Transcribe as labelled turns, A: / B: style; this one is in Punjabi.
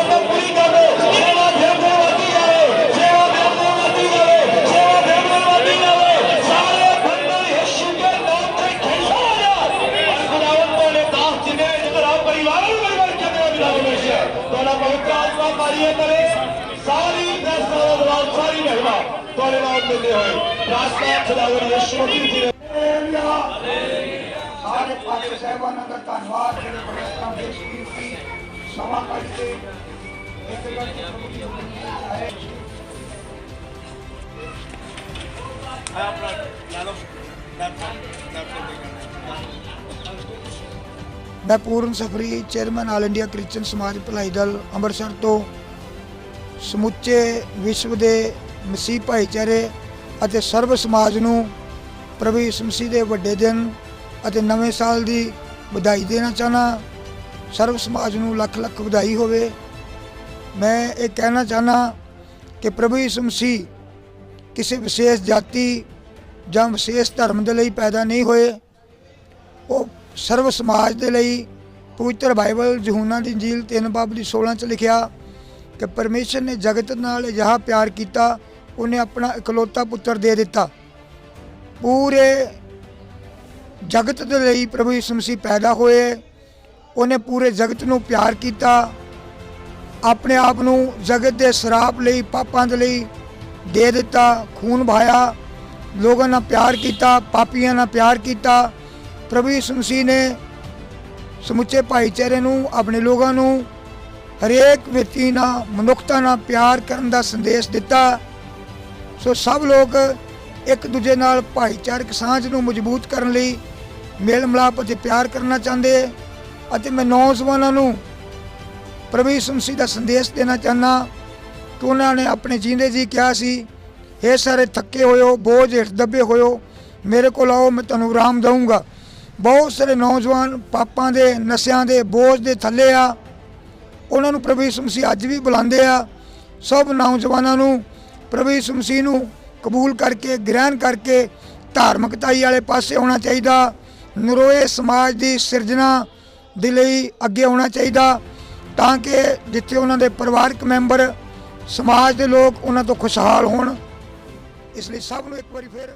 A: ਆਦਤ ਪੂਰੀ ਕਰ ਲਓ ਸੇਵਾ ਫਿਰ ਫਿਰ ਵਧੀ ਸਾਰੇ ਬੰਦੇ ਯਿਸੂ ਸਾਰੀ ਦਾ ਸਾਰੀ ਮਹਿਮਾ ਤੁਹਾਡੇ ਨਾਲ ਮਿਲਦੇ ਹੋਏ ਰਾਸਤਾ ਖੁਦਾਵੰਦ ਜੀ
B: ਦਾ ਧੰਨਵਾਦ ਜਿਹੜੇ ਬੜੇ ਤਰ੍ਹਾਂ ਦੇ ਕੀਮਤੀ ਸਮਾਂ ਕੱਢ ਕੇ ਇੱਕ ਗੱਲ ਪ੍ਰਭੂ ਦੀ ਹੁਕਮ ਹੈ ਮੈਂ Puran Safri, chairman All India Christian Samaj Bhalai Dal, Amritsar ਤੋਂ ਸਮੁੱਚੇ ਵਿਸ਼ਵ ਦੇ ਮਸੀਹ ਭਾਈਚਾਰੇ ਅਤੇ ਸਰਵ ਸਮਾਜ ਨੂੰ ਪ੍ਰਭੂ ਯਿਸੂ ਮਸੀਹ ਦੇ ਵੱਡੇ ਦਿਨ ਅਤੇ ਨਵੇਂ ਸਾਲ ਦੀ ਵਧਾਈ ਦੇਣਾ ਚਾਹਨਾ ਸਰਵ ਸਮਾਜ ਨੂੰ ਲੱਖ ਲੱਖ ਵਧਾਈ ਹੋਵੇ। ਮੈਂ ਇਹ ਕਹਿਣਾ ਚਾਹਨਾ ਕਿ ਪ੍ਰਭੂ ਯਿਸੂ ਮਸੀਹ ਕਿਸੇ ਵਿਸ਼ੇਸ਼ ਜਾਤੀ ਜਾਂ ਵਿਸ਼ੇਸ਼ ਧਰਮ ਦੇ ਲਈ ਪੈਦਾ ਨਹੀਂ ਹੋਏ। ਉਹ ਸਰਵ ਸਮਾਜ ਦੇ ਲਈ ਪਵਿੱਤਰ ਬਾਈਬਲ ਯਹੂਨਾ ਦੀ ਇੰਜੀਲ 3 ਬਾਬ ਦੀ 16 ਚ ਲਿਖਿਆ ਕਿ ਪਰਮੇਸ਼ਰ ਨੇ ਜਗਤ ਨਾਲ ਅਜਿਹਾ ਪਿਆਰ ਕੀਤਾ, ਉਹਨੇ ਆਪਣਾ ਇਕਲੌਤਾ ਪੁੱਤਰ ਦੇ ਦਿੱਤਾ। ਪੂਰੇ ਜਗਤ ਦੇ ਲਈ ਪ੍ਰਭੂ ਯਿਸੂ ਮਸੀਹ ਪੈਦਾ ਹੋਏ। ਉਹਨੇ ਪੂਰੇ ਜਗਤ ਨੂੰ ਪਿਆਰ ਕੀਤਾ। ਆਪਣੇ ਆਪ ਨੂੰ ਜਗਤ ਦੇ ਸਰਾਪ ਲਈ, ਪਾਪਾਂ ਦੇ ਲਈ ਦੇ ਦਿੱਤਾ, ਖੂਨ ਬਹਾਇਆ ਲੋਕਾਂ ਨਾਲ ਪਿਆਰ ਕੀਤਾ, ਪਾਪੀਆਂ ਨਾਲ ਪਿਆਰ ਕੀਤਾ। ਪ੍ਰਭੂ ਯਿਸੂ ਮਸੀਹ ਨੇ ਸਮੁੱਚੇ ਭਾਈਚਾਰੇ ਨੂੰ, ਆਪਣੇ ਲੋਕਾਂ ਨੂੰ ਹਰੇਕ ਵਿਅਕਤੀ ਨਾਲ, ਮਨੁੱਖਤਾ ਨਾਲ ਪਿਆਰ ਕਰਨ ਦਾ ਸੰਦੇਸ਼ ਦਿੱਤਾ। ਸੋ ਸਭ ਲੋਕ ਇੱਕ ਦੂਜੇ ਨਾਲ ਭਾਈਚਾਰਕ ਸਾਂਝ ਨੂੰ ਮਜ਼ਬੂਤ ਕਰਨ ਲਈ ਮੇਲ ਮਿਲਾਪ ਅਤੇ ਪਿਆਰ ਕਰਨਾ ਚਾਹੁੰਦੇ। ਅਤੇ ਮੈਂ ਨੌਜਵਾਨਾਂ ਨੂੰ ਪ੍ਰਭੂ ਯਿਸੂ ਮਸੀਹ ਦਾ ਸੰਦੇਸ਼ ਦੇਣਾ ਚਾਹੁੰਦਾ ਕਿ ਉਹਨਾਂ ਨੇ ਆਪਣੇ ਜੀਂਦੇ ਜੀ ਕਿਹਾ ਸੀ ਇਹ ਸਾਰੇ ਥੱਕੇ ਹੋਇਓ ਬੋਝ ਹੇਠ ਦੱਬੇ ਹੋਇਓ ਮੇਰੇ ਕੋਲ ਆਓ, ਮੈਂ ਤੁਹਾਨੂੰ ਆਰਾਮ ਦਊਂਗਾ। ਬਹੁਤ ਸਾਰੇ ਨੌਜਵਾਨ ਪਾਪਾਂ ਦੇ, ਨਸ਼ਿਆਂ ਦੇ, ਬੋਝ ਦੇ ਥੱਲੇ ਆ। ਉਹਨਾਂ ਨੂੰ ਪ੍ਰਭੂ ਯਿਸੂ ਮਸੀਹ ਅੱਜ ਵੀ ਬੁਲਾਉਂਦੇ ਆ। ਸਭ ਨੌਜਵਾਨਾਂ ਨੂੰ ਪ੍ਰਭੂ ਯਿਸੂ ਮਸੀਹ ਨੂੰ ਕਬੂਲ ਕਰਕੇ, ਗ੍ਰਹਿਣ ਕਰਕੇ ਧਾਰਮਿਕਤਾਈ ਵਾਲੇ ਪਾਸੇ ਆਉਣਾ ਚਾਹੀਦਾ। ਨਰੋਏ ਸਮਾਜ ਦੀ ਸਿਰਜਣਾ ਦੇ ਲਈ ਅੱਗੇ ਆਉਣਾ ਚਾਹੀਦਾ ਤਾਂ ਕਿ ਜਿੱਥੇ ਉਹਨਾਂ ਦੇ ਪਰਿਵਾਰਕ ਮੈਂਬਰ, ਸਮਾਜ ਦੇ ਲੋਕ ਉਹਨਾਂ ਤੋਂ ਖੁਸ਼ਹਾਲ ਹੋਣ। ਇਸ ਲਈ ਸਭ ਨੂੰ ਇੱਕ ਵਾਰੀ ਫਿਰ